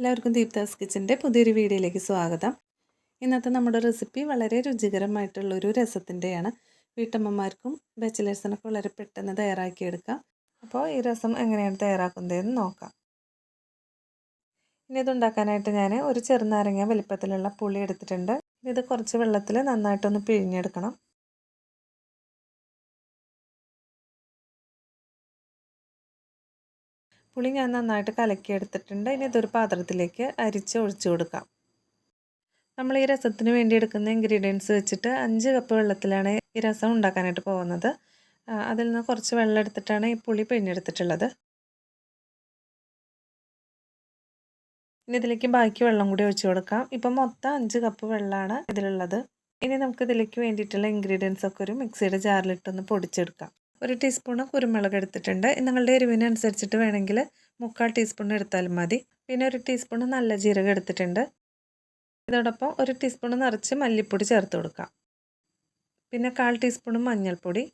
എല്ലാവർക്കും ദീപ്താസ് കിച്ചന്റെ പുതിയൊരു വീഡിയോയിലേക്ക് സ്വാഗതം. ഇന്നത്തെ നമ്മുടെ റെസിപ്പി വളരെ രുചികരമായിട്ടുള്ളൊരു രസത്തിന്റെയാണ്. വീട്ടമ്മമാർക്കും ബാച്ചിലേഴ്സിനൊക്കെ വളരെ പെട്ടെന്ന് തയ്യാറാക്കിയെടുക്കാം. അപ്പോൾ ഈ രസം എങ്ങനെയാണ് തയ്യാറാക്കുന്നതെന്ന് നോക്കാം. ഇനി ഇതുണ്ടാക്കാനായിട്ട് ഞാൻ ഒരു ചെറുനാരങ്ങ വലിപ്പത്തിലുള്ള പുളി എടുത്തിട്ടുണ്ട്. ഇത് കുറച്ച് വെള്ളത്തിൽ നന്നായിട്ടൊന്ന് പിഴിഞ്ഞെടുക്കണം. പുളി ഞാൻ നന്നായിട്ട് കലക്കിയെടുത്തിട്ടുണ്ട്. ഇനി ഇതൊരു പാത്രത്തിലേക്ക് അരിച്ച് ഒഴിച്ചു കൊടുക്കാം. നമ്മൾ ഈ രസത്തിന് വേണ്ടി എടുക്കുന്ന ഇൻഗ്രീഡിയൻസ് വെച്ചിട്ട് അഞ്ച് കപ്പ് വെള്ളത്തിലാണ് ഈ രസം ഉണ്ടാക്കാനായിട്ട് പോകുന്നത്. അതിൽ നിന്ന് കുറച്ച് വെള്ളം എടുത്തിട്ടാണ് ഈ പുളി പിഴിഞ്ഞെടുത്തിട്ടുള്ളത്. ഇനി ഇതിലേക്ക് ബാക്കി വെള്ളം കൂടി ഒഴിച്ചു കൊടുക്കാം. ഇപ്പം മൊത്തം അഞ്ച് കപ്പ് വെള്ളമാണ് ഇതിലുള്ളത്. ഇനി നമുക്ക് ഇതിലേക്ക് വേണ്ടിയിട്ടുള്ള ഇൻഗ്രീഡിയൻസ് ഒക്കെ ഒരു മിക്സിയുടെ ജാറിലിട്ടൊന്ന് പൊടിച്ചെടുക്കാം. ഒരു ടീസ്പൂണ് കുരുമുളക് എടുത്തിട്ടുണ്ട്. നിങ്ങളുടെ എരിവിനനുസരിച്ചിട്ട് വേണമെങ്കിൽ മുക്കാൽ ടീസ്പൂൺ എടുത്താലും മതി. പിന്നെ ഒരു ടീസ്പൂൺ നല്ല ജീരകം എടുത്തിട്ടുണ്ട്. ഇതോടൊപ്പം ഒരു ടീസ്പൂൺ നിറച്ച് മല്ലിപ്പൊടി ചേർത്ത് കൊടുക്കാം. പിന്നെ കാൽ ടീസ്പൂൺ മഞ്ഞൾപ്പൊടി.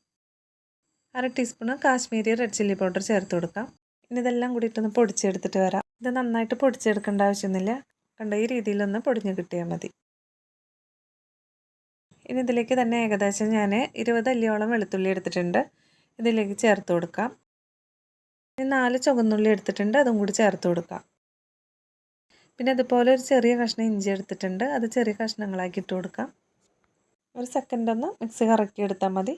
അര teaspoon Kashmiri red chilli powder ചേർത്ത് കൊടുക്കാം. ഇനി ഇതെല്ലാം കൂടിയിട്ടൊന്ന് പൊടിച്ചെടുത്തിട്ട് വരാം. ഇത് നന്നായിട്ട് പൊടിച്ചെടുക്കേണ്ട ആവശ്യമൊന്നുമില്ല. കണ്ട ഈ രീതിയിലൊന്ന് പൊടിഞ്ഞ് കിട്ടിയാൽ മതി. ഇനി ഇതിലേക്ക് തന്നെ ഏകദേശം ഞാൻ ഇരുപത് അല്ലിയോളം വെളുത്തുള്ളി എടുത്തിട്ടുണ്ട്. ഇതിലേക്ക് ചേർത്ത് കൊടുക്കാം. ഇനി നാല് ചുവന്നുള്ളി എടുത്തിട്ടുണ്ട് അതും കൂടി ചേർത്ത് കൊടുക്കാം. പിന്നെ അതുപോലെ ഒരു ചെറിയ കഷ്ണം ഇഞ്ചി എടുത്തിട്ടുണ്ട് അത് ചെറിയ കഷ്ണങ്ങളാക്കി ഇട്ട് കൊടുക്കാം. ഒരു സെക്കൻഡ് ഒന്ന് മിക്സി കറക്കി എടുത്താൽ മതി.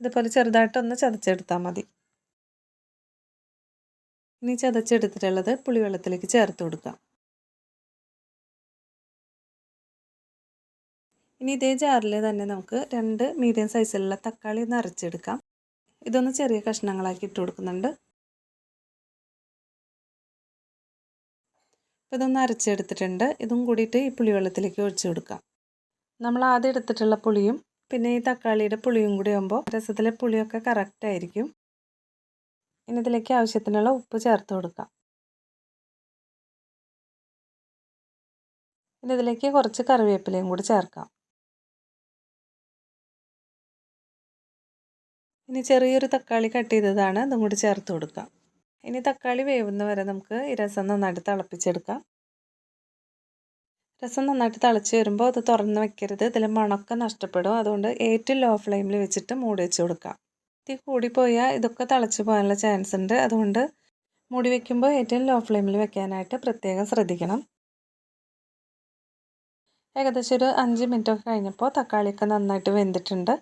ഇതുപോലെ ചെറുതായിട്ടൊന്ന് ചതച്ചെടുത്താൽ മതി. ഇനി ചതച്ചെടുത്തിട്ടുള്ളത് പുളിവെള്ളത്തിലേക്ക് ചേർത്ത് കൊടുക്കാം. ഇനി ഇതേ ജാറിൽ തന്നെ നമുക്ക് രണ്ട് മീഡിയം സൈസിലുള്ള തക്കാളി ഒന്ന് അരച്ചെടുക്കാം. ഇതൊന്ന് ചെറിയ കഷ്ണങ്ങളാക്കി ഇട്ട് കൊടുക്കുന്നുണ്ട്. അപ്പോൾ ഇതൊന്ന് അരച്ചെടുത്തിട്ടുണ്ട്. ഇതും കൂടിയിട്ട് ഈ പുളിവെള്ളത്തിലേക്ക് ഒഴിച്ചു കൊടുക്കാം. നമ്മൾ ആദ്യം എടുത്തിട്ടുള്ള പുളിയും പിന്നെ ഈ തക്കാളിയുടെ പുളിയും കൂടി ആകുമ്പോൾ രസത്തിലെ പുളിയൊക്കെ കറക്റ്റായിരിക്കും ഇനി ഇതിലേക്ക് ആവശ്യത്തിനുള്ള ഉപ്പ് ചേർത്ത് കൊടുക്കാം. ഇനി ഇതിലേക്ക് കുറച്ച് കറിവേപ്പിലയും കൂടി ചേർക്കാം. ഇനി ചെറിയൊരു തക്കാളി കട്ട് ചെയ്തതാണ് അതും കൂടി ചേർത്ത് കൊടുക്കാം. ഇനി തക്കാളി വേവുന്ന വരെ നമുക്ക് ഈ രസം നന്നായിട്ട് തിളപ്പിച്ചെടുക്കാം. രസം നന്നായിട്ട് തിളച്ച് വരുമ്പോൾ അത് തുറന്ന് വെക്കരുത്. ഇതിൽ മണമൊക്കെ നഷ്ടപ്പെടും. അതുകൊണ്ട് ഏറ്റവും ലോ ഫ്ലെയിമിൽ വെച്ചിട്ട് മൂടി വെച്ച് കൊടുക്കാം. തീ കൂടിപ്പോയാൽ ഇതൊക്കെ തിളച്ച് പോകാനുള്ള ചാൻസ് ഉണ്ട്. അതുകൊണ്ട് മൂടി വയ്ക്കുമ്പോൾ ഏറ്റവും ലോ ഫ്ലെയിമിൽ വെക്കാനായിട്ട് പ്രത്യേകം ശ്രദ്ധിക്കണം. ഏകദേശം ഒരു അഞ്ച് മിനിറ്റൊക്കെ കഴിഞ്ഞപ്പോൾ തക്കാളിയൊക്കെ നന്നായിട്ട് വെന്തിട്ടുണ്ട്.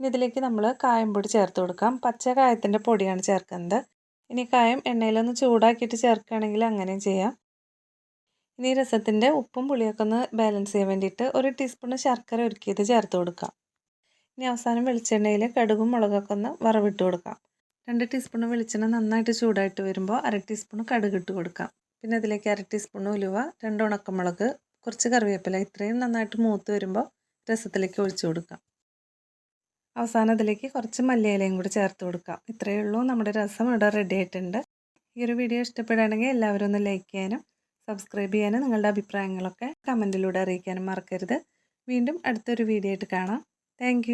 ഇനി ഇതിലേക്ക് നമ്മൾ കായം പൊടി ചേർത്ത് കൊടുക്കാം. പച്ച കായത്തിന്റെ പൊടിയാണ് ചേർക്കുന്നത്. ഇനി കായം എണ്ണയിലൊന്ന് ചൂടാക്കിയിട്ട് ചേർക്കുകയാണെങ്കിൽ അങ്ങനെയും ചെയ്യാം. ഇനി രസത്തിന്റെ ഉപ്പും പുളിയൊക്കെ ഒന്ന് ബാലൻസ് ചെയ്യാൻ വേണ്ടിയിട്ട് ഒരു ടീസ്പൂൺ ശർക്കര ഒരുക്കിയത് ചേർത്ത് കൊടുക്കാം. ഇനി അവസാനം വെളിച്ചെണ്ണയിൽ കടുകും മുളകൊക്കെ ഒന്ന് വറവിട്ട് കൊടുക്കാം. രണ്ട് ടീസ്പൂൺ വെളിച്ചെണ്ണ നന്നായിട്ട് ചൂടായിട്ട് വരുമ്പോൾ അര ടീസ്പൂൺ കടുക് ഇട്ട് കൊടുക്കാം. പിന്നെ അതിലേക്ക് അര ടീസ്പൂൺ ഉലുവ രണ്ട് ഉണക്കമുളക് കുറച്ച് കറിവേപ്പില ഇത്രയും നന്നായിട്ട് മൂത്ത് വരുമ്പോൾ രസത്തിലേക്ക് ഒഴിച്ചു കൊടുക്കാം. അവസാനം അതിലേക്ക് കുറച്ച് മല്ലിയിലയും കൂടി ചേർത്ത് കൊടുക്കാം. ഇത്രയേ ഉള്ളൂ. നമ്മുടെ രസം ഇവിടെ റെഡി ആയിട്ടുണ്ട്. ഈ ഒരു വീഡിയോ ഇഷ്ടപ്പെടുകയാണെങ്കിൽ എല്ലാവരും ഒന്ന് ലൈക്ക് ചെയ്യാനും സബ്സ്ക്രൈബ് ചെയ്യാനും നിങ്ങളുടെ അഭിപ്രായങ്ങളൊക്കെ കമന്റിലൂടെ അറിയിക്കാനും മറക്കരുത്. വീണ്ടും അടുത്തൊരു വീഡിയോ ആയിട്ട് കാണാം. താങ്ക്